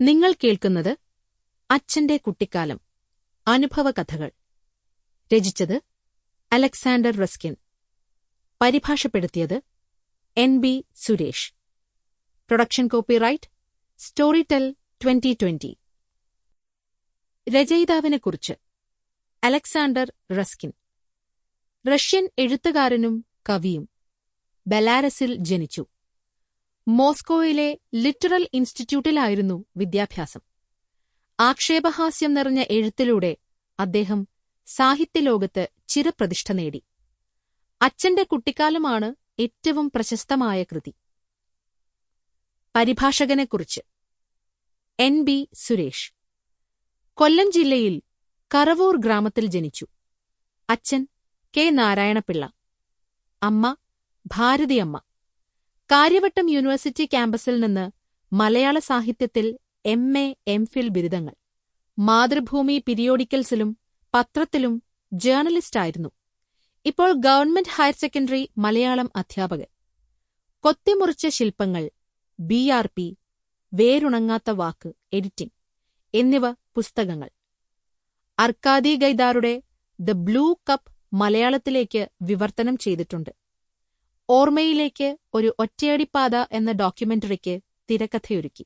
നിങ്ങൾ കേൾക്കുന്നത് അച്ഛന്റെ കുട്ടിക്കാലം അനുഭവകഥകൾ. രചിച്ചത് Alexander Raskin. പരിഭാഷപ്പെടുത്തിയത് N B Suresh. Production copyright Storytel twenty twenty. രചയിതാവിനെക്കുറിച്ച് Alexander Raskin. Russian എഴുത്തുകാരനും കവിയും ബലാരസിൽ ജനിച്ചു. മോസ്കോയിലെ ലിറ്ററൽ ഇൻസ്റ്റിറ്റ്യൂട്ടിലായിരുന്നു വിദ്യാഭ്യാസം. ആക്ഷേപഹാസ്യം നിറഞ്ഞ എഴുത്തിലൂടെ അദ്ദേഹം സാഹിത്യലോകത്ത് ചിരപ്രതിഷ്ഠ നേടി. അച്ഛന്റെ കുട്ടിക്കാലമാണ് ഏറ്റവും പ്രശസ്തമായ കൃതി. പരിഭാഷകനെക്കുറിച്ച്. എൻ. ബി. സുരേഷ്. കൊല്ലം ജില്ലയിൽ കറവൂർ ഗ്രാമത്തിൽ ജനിച്ചു. അച്ഛൻ കെ. നാരായണപിള്ള. അമ്മ ഭാരതിയമ്മ. കാര്യവട്ടം യൂണിവേഴ്സിറ്റി ക്യാമ്പസിൽ നിന്ന് മലയാള സാഹിത്യത്തിൽ എം എ എം ഫിൽ ബിരുദങ്ങൾ. മാതൃഭൂമി പിരിയോഡിക്കൽസിലും പത്രത്തിലും ജേർണലിസ്റ്റായിരുന്നു ഇപ്പോൾ ഗവൺമെന്റ് ഹയർ സെക്കൻഡറി മലയാളം അധ്യാപകൻ. കൊത്തിമുറിച്ച ശില്പങ്ങൾ ബി ആർ പി വേരുണങ്ങാത്ത വാക്ക് എഡിറ്റിംഗ് എന്നിവ പുസ്തകങ്ങൾ. അർക്കാദി ഗൈദാറുടെ ദ ബ്ലൂ കപ്പ് മലയാളത്തിലേക്ക് വിവർത്തനം ചെയ്തിട്ടുണ്ട്. ഓർമ്മയിലേക്ക് ഒരു ഒറ്റയടിപ്പാത എന്ന ഡോക്യുമെന്ററിക്ക് തിരക്കഥയൊരുക്കി.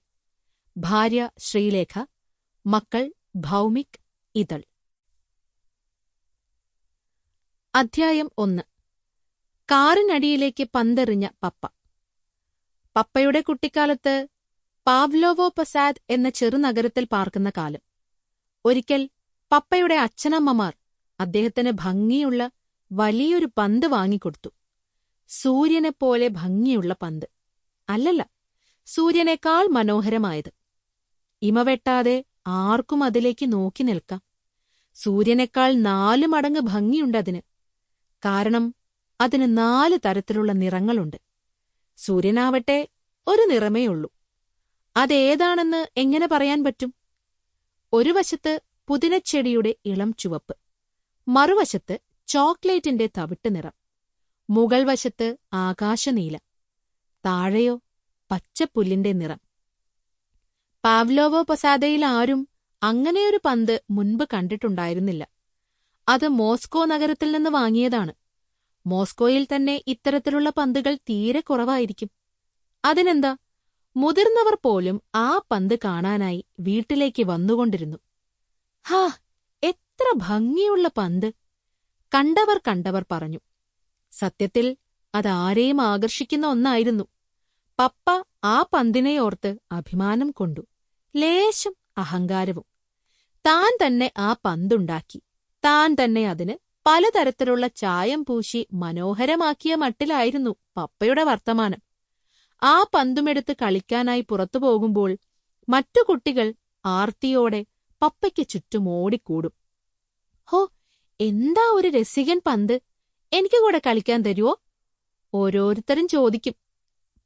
ഭാര്യ ശ്രീലേഖ മക്കൾ ഭൗമിക് ഇതൾ. അധ്യായം ഒന്ന്. കാറിനടിയിലേക്ക് പന്തെറിഞ്ഞ പപ്പ. പപ്പയുടെ കുട്ടിക്കാലത്ത് പാവ്ലോവോ പസാദ് എന്ന ചെറുനഗരത്തിൽ പാർക്കുന്ന കാലം. ഒരിക്കൽ പപ്പയുടെ അച്ഛനമ്മമാർ അദ്ദേഹത്തിന് ഭംഗിയുള്ള വലിയൊരു പന്ത് വാങ്ങിക്കൊടുത്തു. സൂര്യനെപ്പോലെ ഭംഗിയുള്ള പന്ത്. അല്ലല്ല സൂര്യനേക്കാൾ മനോഹരമായത്. ഇമവെട്ടാതെ ആർക്കും അതിലേക്ക് നോക്കി നിൽക്കാം. സൂര്യനേക്കാൾ നാലു മടങ്ങ് ഭംഗിയുണ്ടതിന് കാരണം അതിന് നാല് തരത്തിലുള്ള നിറങ്ങളുണ്ട്. സൂര്യനാവട്ടെ ഒരു നിറമേയുള്ളൂ അതേതാണെന്ന് എങ്ങനെ പറയാൻ പറ്റും? ഒരു വശത്ത് പുതിനച്ചെടിയുടെ ഇളം ചുവപ്പ് മറുവശത്ത് ചോക്ലേറ്റിന്റെ തവിട്ട് നിറം. മുകൾ വശത്ത് ആകാശനീല താഴെയോ പച്ചപ്പുല്ലിന്റെ നിറം. പാവ്ലോവോ പസാദയിൽ ആരും അങ്ങനെയൊരു പന്ത് മുൻപ് കണ്ടിട്ടുണ്ടായിരുന്നില്ല. അത് മോസ്കോ നഗരത്തിൽ നിന്ന് വാങ്ങിയതാണ്. മോസ്കോയിൽ തന്നെ ഇത്തരത്തിലുള്ള പന്തുകൾ തീരെ കുറവായിരിക്കും. അതിനെന്താ മുതിർന്നവർ പോലും ആ പന്ത് കാണാനായി വീട്ടിലേക്ക് വന്നുകൊണ്ടിരുന്നു. ഹാ എത്ര ഭംഗിയുള്ള പന്ത് കണ്ടവർ കണ്ടവർ പറഞ്ഞു. സത്യത്തിൽ അതാരെയും ആകർഷിക്കുന്ന ഒന്നായിരുന്നു. പപ്പ ആ പന്തിനെയോർത്ത് അഭിമാനം കൊണ്ടു. ലേശം അഹങ്കാരവും. താൻ തന്നെ ആ പന്തുണ്ടാക്കി. താൻ തന്നെ അതിന് പലതരത്തിലുള്ള ചായം പൂശി മനോഹരമാക്കിയ മട്ടിലായിരുന്നു പപ്പയുടെ വർത്തമാനം. ആ പന്തുമെടുത്ത് കളിക്കാനായി പുറത്തു പോകുമ്പോൾ മറ്റു കുട്ടികൾ ആർത്തിയോടെ പപ്പയ്ക്ക് ചുറ്റും ഓടിക്കൂടും. ഹോ എന്താ ഒരു രസികൻ പന്ത്? എനിക്ക് കൂടെ കളിക്കാൻ തരുവോ? ഓരോരുത്തരും ചോദിക്കും.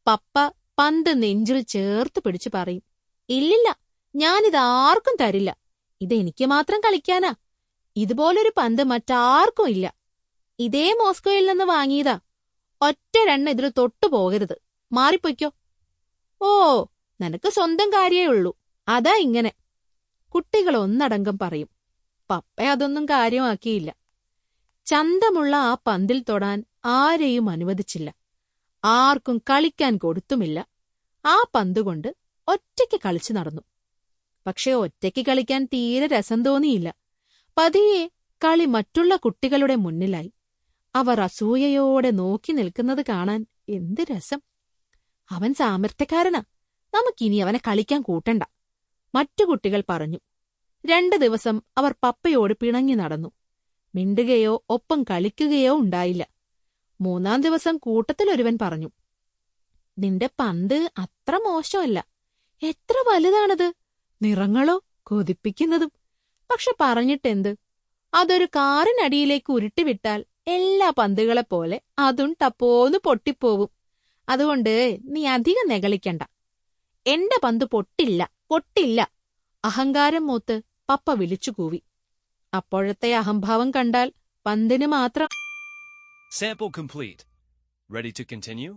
പപ്പ പന്ത് നെഞ്ചിൽ ചേർത്ത് പിടിച്ചു പറയും. ഇല്ലില്ല ഞാനിതാർക്കും തരില്ല. ഇതെനിക്ക് മാത്രം കളിക്കാനാ. ഇതുപോലൊരു പന്ത് മറ്റാർക്കും ഇല്ല. ഇതേ മോസ്കോയിൽ നിന്ന് വാങ്ങിയതാ. ഒറ്റ രണ്ണ ഇതിൽ തൊട്ടു പോകരുത്. മാറിപ്പൊയ്ക്കോ. ഓ നിനക്ക് സ്വന്തം കാര്യേ ഉള്ളൂ. അതാ ഇങ്ങനെ. കുട്ടികൾ ഒന്നടങ്കം പറയും. പപ്പ അതൊന്നും കാര്യമാക്കിയില്ല. ചന്തമുള്ള ആ പന്തിൽ തൊടാൻ ആരെയും അനുവദിച്ചില്ല. ആർക്കും കളിക്കാൻ കൊടുത്തുമില്ല. ആ പന്തുകൊണ്ട് ഒറ്റയ്ക്ക് കളിച്ചു നടന്നു. പക്ഷെ ഒറ്റയ്ക്ക് കളിക്കാൻ തീരെ രസം തോന്നിയില്ല. പതിയെ കളി മറ്റുള്ള കുട്ടികളുടെ മുന്നിലായി. അവർ അസൂയയോടെ നോക്കി നിൽക്കുന്നത് കാണാൻ എന്ത് രസം. അവൻ സാമർത്ഥ്യക്കാരനാ. നമുക്കിനി അവനെ കളിക്കാൻ കൂട്ടണ്ട. മറ്റു കുട്ടികൾ പറഞ്ഞു. രണ്ടു ദിവസം അവർ പപ്പയോട് പിണങ്ങി നടന്നു. മിണ്ടുകയോ ഒപ്പം കളിക്കുകയോ ഉണ്ടായില്ല. മൂന്നാം ദിവസം കൂട്ടത്തിലൊരുവൻ പറഞ്ഞു നിന്റെ പന്ത് അത്ര മോശമല്ല. എത്ര വലുതാണത്. നിറങ്ങളോ കൊതിപ്പിക്കുന്നതും. പക്ഷെ പറഞ്ഞിട്ടെന്ത്? അതൊരു കാറിനടിയിലേക്ക് ഉരുട്ടിവിട്ടാൽ എല്ലാ പന്തുകളെ പോലെ അതും ടപ്പോന്ന് പൊട്ടിപ്പോവും. അതുകൊണ്ട് നീ അധികം നെകളിക്കണ്ട. എന്റെ പന്ത് പൊട്ടില്ല പൊട്ടില്ല. അഹങ്കാരം മൂത്ത് പപ്പ വിളിച്ചു കൂവി അപ്പോഴത്തെ അഹംഭാവം കണ്ടാൽ പന്തിന് മാത്രം Sample complete. Ready to continue?